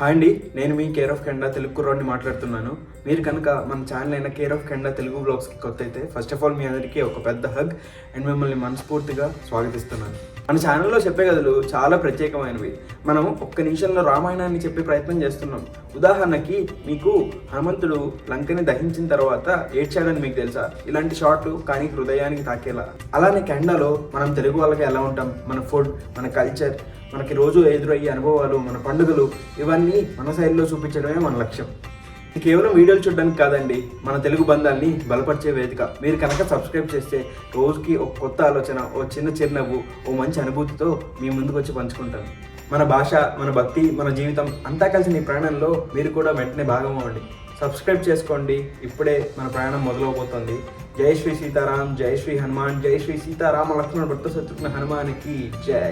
Hi అండి నేను మీ కేర్ ఆఫ్ కెండా తెలుగు కుర్రాడిని మాట్లాడుతున్నాను. మీరు కనుక మన ఛానల్ అయిన కేర్ ఆఫ్ కెండా తెలుగు బ్లాగ్స్కి కొత్త అయితే ఫస్ట్ ఆఫ్ ఆల్ మీ అందరికీ ఒక పెద్ద హగ్ అండ్ మిమ్మల్ని మనస్ఫూర్తిగా స్వాగతిస్తున్నాను. మన ఛానల్లో చెప్పే కథలు చాలా ప్రత్యేకమైనవి. మనం ఒక్క నిమిషంలో రామాయణాన్ని చెప్పే ప్రయత్నం చేస్తున్నాం. ఉదాహరణకి మీకు హనుమంతుడు లంకని దహించిన తర్వాత ఏడ్చాడని మీకు తెలుసా? ఇలాంటి షార్ట్లు కానీ హృదయానికి తాకేలా. అలానే కెండాలో మనం తెలుగు వాళ్ళకి ఎలా ఉంటాం? మన ఫుడ్ మన కల్చర్ మనకి రోజు ఎదురయ్యే అనుభవాలు మన పండుగలు ఇవన్నీ మన శైలిలో చూపించడమే మన లక్ష్యం. ఇది కేవలం వీడియోలు చూడడానికి కాదండి మన తెలుగు బంధాన్ని బలపరిచే వేదిక. మీరు కనుక సబ్స్క్రైబ్ చేస్తే రోజుకి ఒక కొత్త ఆలోచన ఓ చిన్న చిరునవ్వు ఓ మంచి అనుభూతితో మీ ముందుకు వచ్చి పంచుకుంటాను. మన భాష మన భక్తి మన జీవితం అంతా కలిసి మీ ప్రయాణంలో మీరు కూడా వెంటనే భాగం అవ్వండి. సబ్స్క్రైబ్ చేసుకోండి ఇప్పుడే మన ప్రయాణం మొదలవబోతోంది. జై శ్రీ సీతారాం జై శ్రీ హనుమాన్ జై శ్రీ సీతారామ లక్ష్మణ భక్త శత్రుఘ్న హనుమానికి జై.